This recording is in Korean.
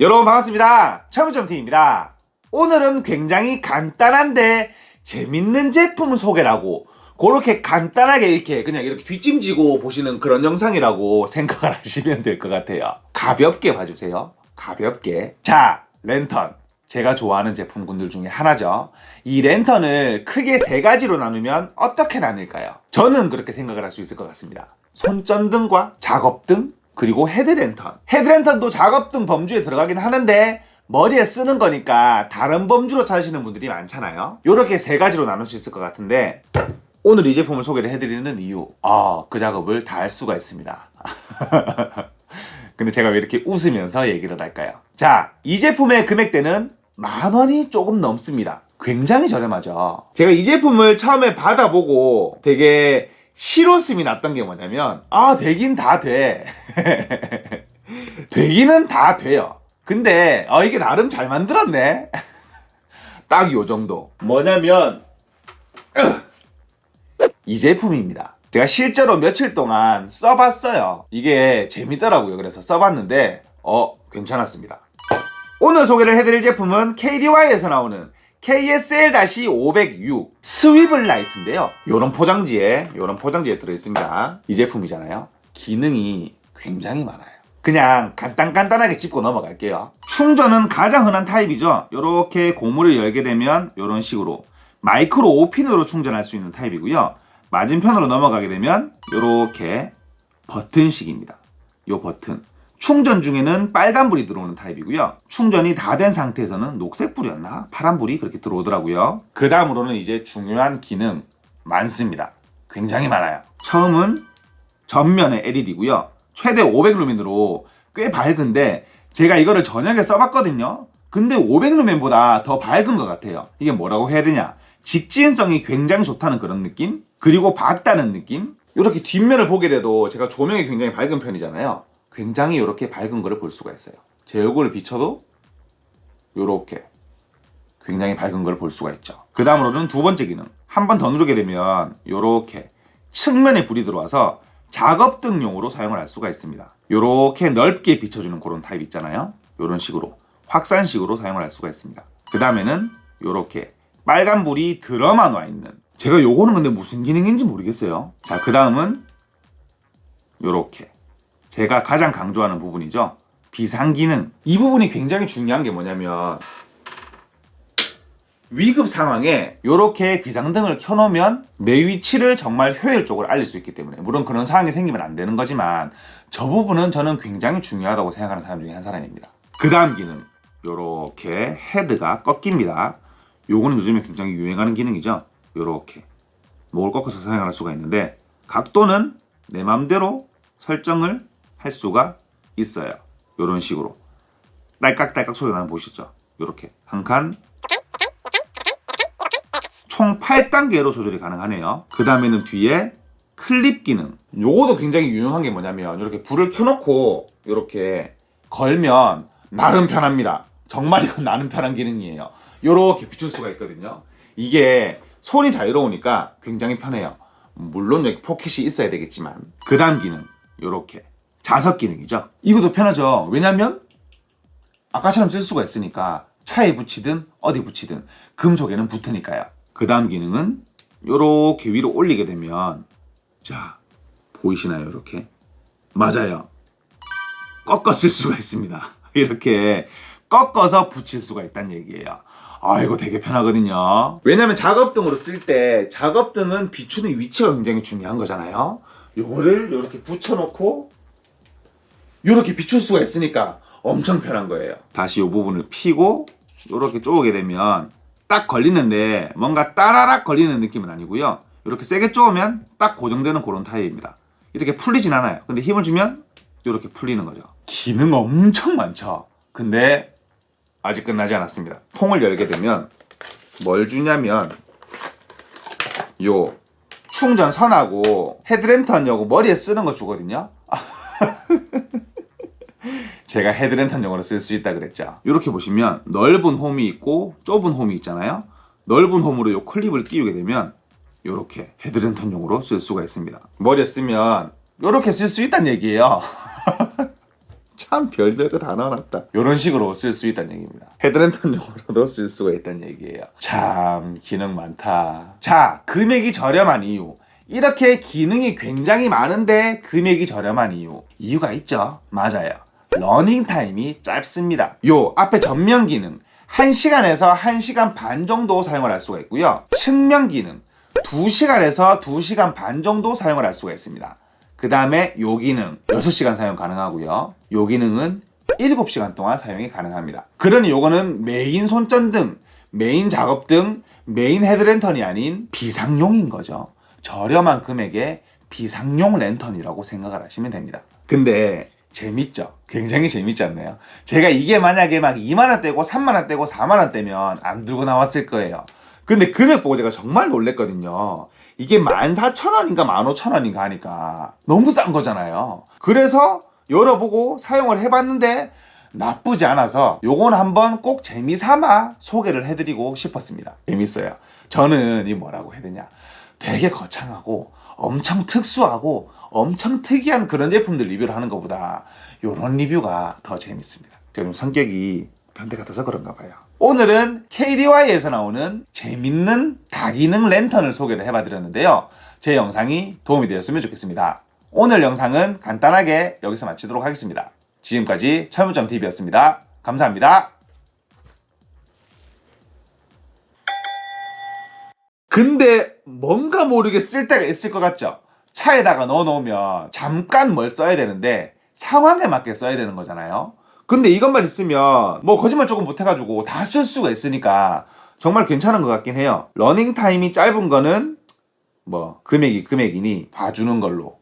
여러분 반갑습니다. 철무점팀입니다. 오늘은 굉장히 간단한데 재밌는 제품 소개라고 그렇게 간단하게 이렇게 그냥 이렇게 뒷짐지고 보시는 그런 영상이라고 생각을 하시면 될 것 같아요. 가볍게 봐주세요. 가볍게. 자, 랜턴. 제가 좋아하는 제품군들 중에 하나죠. 이 랜턴을 크게 세 가지로 나누면 어떻게 나눌까요? 저는 그렇게 생각을 할 수 있을 것 같습니다. 손전등과 작업등, 그리고 헤드랜턴. 헤드랜턴도 작업등 범주에 들어가긴 하는데 머리에 쓰는 거니까 다른 범주로 찾으시는 분들이 많잖아요. 이렇게 세 가지로 나눌 수 있을 것 같은데 오늘 이 제품을 소개를 해드리는 이유, 아, 그 작업을 다 할 수가 있습니다. 근데 제가 왜 이렇게 웃으면서 얘기를 할까요? 자, 이 제품의 금액대는 만 원이 조금 넘습니다. 굉장히 저렴하죠. 제가 이 제품을 처음에 받아보고 되게 실었음이 났던 게 뭐냐면, 아, 되긴 다 돼. 되기는 다 돼요. 근데, 어, 이게 나름 잘 만들었네. 딱 요 정도. 뭐냐면, 이 제품입니다. 제가 실제로 며칠 동안 써봤어요. 이게 재밌더라고요. 그래서 써봤는데, 어, 괜찮았습니다. 오늘 소개를 해드릴 제품은 KDY에서 나오는 KSL-500U 스위블 라이트인데요. 요런 포장지에, 요런 포장지에 들어 있습니다. 이 제품이잖아요. 기능이 굉장히 많아요. 그냥 간단간단하게 짚고 넘어갈게요. 충전은 가장 흔한 타입이죠. 요렇게 고무를 열게 되면 요런 식으로 마이크로 5핀으로 충전할 수 있는 타입이고요. 맞은편으로 넘어가게 되면 요렇게 버튼식입니다. 요 버튼. 충전 중에는 빨간불이 들어오는 타입이고요. 충전이 다 된 상태에서는 녹색불이었나? 파란불이 그렇게 들어오더라고요. 그 다음으로는 이제 중요한 기능 많습니다. 굉장히 많아요. 처음은 전면에 LED고요. 최대 500루멘으로 꽤 밝은데 제가 이거를 저녁에 써봤거든요. 근데 500루멘보다 더 밝은 것 같아요. 이게 뭐라고 해야 되냐? 직진성이 굉장히 좋다는 그런 느낌? 그리고 밝다는 느낌? 이렇게 뒷면을 보게 돼도 제가 조명이 굉장히 밝은 편이잖아요. 굉장히 이렇게 밝은 거를 볼 수가 있어요. 제 얼굴을 비춰도 이렇게 굉장히 밝은 걸 볼 수가 있죠. 그 다음으로는 두 번째 기능. 한 번 더 누르게 되면 이렇게 측면에 불이 들어와서 작업등용으로 사용을 할 수가 있습니다. 이렇게 넓게 비춰주는 그런 타입 있잖아요. 이런 식으로 확산식으로 사용을 할 수가 있습니다. 그 다음에는 이렇게 빨간 불이 들어만 와 있는 제가 요거는 근데 무슨 기능인지 모르겠어요. 자, 그 다음은 이렇게 제가 가장 강조하는 부분이죠. 비상 기능. 이 부분이 굉장히 중요한 게 뭐냐면 위급 상황에 이렇게 비상등을 켜놓으면 내 위치를 정말 효율적으로 알릴 수 있기 때문에 물론 그런 상황이 생기면 안 되는 거지만 저 부분은 저는 굉장히 중요하다고 생각하는 사람 중에 한 사람입니다. 그 다음 기능 이렇게 헤드가 꺾입니다. 요거는 요즘에 굉장히 유행하는 기능이죠. 이렇게 목을 꺾어서 사용할 수가 있는데 각도는 내 맘대로 설정을 할 수가 있어요. 이런 식으로 딸깍딸깍 소리 나는 거 보시죠. 이렇게 한 칸. 총 8단계로 조절이 가능하네요. 그 다음에는 뒤에 클립 기능. 요거도 굉장히 유용한 게 뭐냐면 이렇게 불을 켜놓고 이렇게 걸면 나름 편합니다. 정말 이건 나름 편한 기능이에요. 요렇게 비출 수가 있거든요. 이게 손이 자유로우니까 굉장히 편해요. 물론 여기 포켓이 있어야 되겠지만 그 다음 기능 요렇게 자석 기능이죠. 이것도 편하죠. 왜냐면 아까처럼 쓸 수가 있으니까 차에 붙이든 어디 붙이든 금속에는 붙으니까요. 그 다음 기능은 요렇게 위로 올리게 되면 자 보이시나요? 이렇게? 맞아요. 꺾어 쓸 수가 있습니다. 이렇게 꺾어서 붙일 수가 있다는 얘기예요. 아 이거 되게 편하거든요. 왜냐면 작업등으로 쓸 때 작업등은 비추는 위치가 굉장히 중요한 거잖아요. 요거를 이렇게 붙여놓고 이렇게 비출 수가 있으니까 엄청 편한 거예요 다시 이 부분을 피고 이렇게 쪼게 되면 딱 걸리는데 뭔가 따라락 걸리는 느낌은 아니고요. 이렇게 세게 쪼으면 딱 고정되는 그런 타입입니다. 이렇게 풀리진 않아요. 근데 힘을 주면 이렇게 풀리는 거죠. 기능 엄청 많죠. 근데 아직 끝나지 않았습니다. 통을 열게 되면 뭘 주냐면 요 충전 선하고 헤드랜턴하고 머리에 쓰는 거 주거든요. 제가 헤드랜턴용으로 쓸 수 있다 그랬죠. 이렇게 보시면 넓은 홈이 있고 좁은 홈이 있잖아요. 넓은 홈으로 이 클립을 끼우게 되면 이렇게 헤드랜턴용으로 쓸 수가 있습니다. 머리에 쓰면 이렇게 쓸 수 있다는 얘기예요. 참 별별 거다 넣어놨다. 이런 식으로 쓸 수 있다는 얘기입니다. 헤드랜턴용으로도 쓸 수가 있다는 얘기예요. 참 기능 많다. 자 금액이 저렴한 이유. 이렇게 기능이 굉장히 많은데 금액이 저렴한 이유. 이유가 있죠. 맞아요. 러닝 타임이 짧습니다. 요 앞에 전면 기능 1시간에서 1시간 반 정도 사용을 할 수가 있고요. 측면 기능 2시간에서 2시간 반 정도 사용을 할 수가 있습니다. 그 다음에 요 기능 6시간 사용 가능하고요. 요 기능은 7시간 동안 사용이 가능합니다. 그러니 요거는 메인 손전등, 메인 작업등, 메인 헤드랜턴이 아닌 비상용인 거죠. 저렴한 금액의 비상용 랜턴이라고 생각을 하시면 됩니다. 근데 재밌죠? 굉장히 재밌지 않나요? 제가 이게 만약에 막 2만원대고 3만원대고 4만원대면 안 들고 나왔을 거예요. 근데 금액 보고 제가 정말 놀랬거든요. 이게 14,000원인가 15,000원인가 하니까 너무 싼 거잖아요. 그래서 열어보고 사용을 해봤는데 나쁘지 않아서 요건 한번 꼭 재미삼아 소개를 해드리고 싶었습니다. 재밌어요. 저는 이 뭐라고 해야 되냐. 되게 거창하고 엄청 특수하고 엄청 특이한 그런 제품들 리뷰를 하는 것보다 요런 리뷰가 더 재밌습니다. 지금 성격이 변태 같아서 그런가 봐요. 오늘은 KDY에서 나오는 재밌는 다기능 랜턴을 소개를 해봐드렸는데요. 제 영상이 도움이 되었으면 좋겠습니다. 오늘 영상은 간단하게 여기서 마치도록 하겠습니다. 지금까지 철무점TV였습니다. 감사합니다. 근데 뭔가 모르게 쓸 때가 있을 것 같죠? 차에다가 넣어 놓으면 잠깐 뭘 써야 되는데 상황에 맞게 써야 되는 거잖아요. 근데 이것만 있으면 뭐 거짓말 조금 못 해가지고 다 쓸 수가 있으니까 정말 괜찮은 것 같긴 해요. 러닝 타임이 짧은 거는 뭐 금액이 금액이니 봐주는 걸로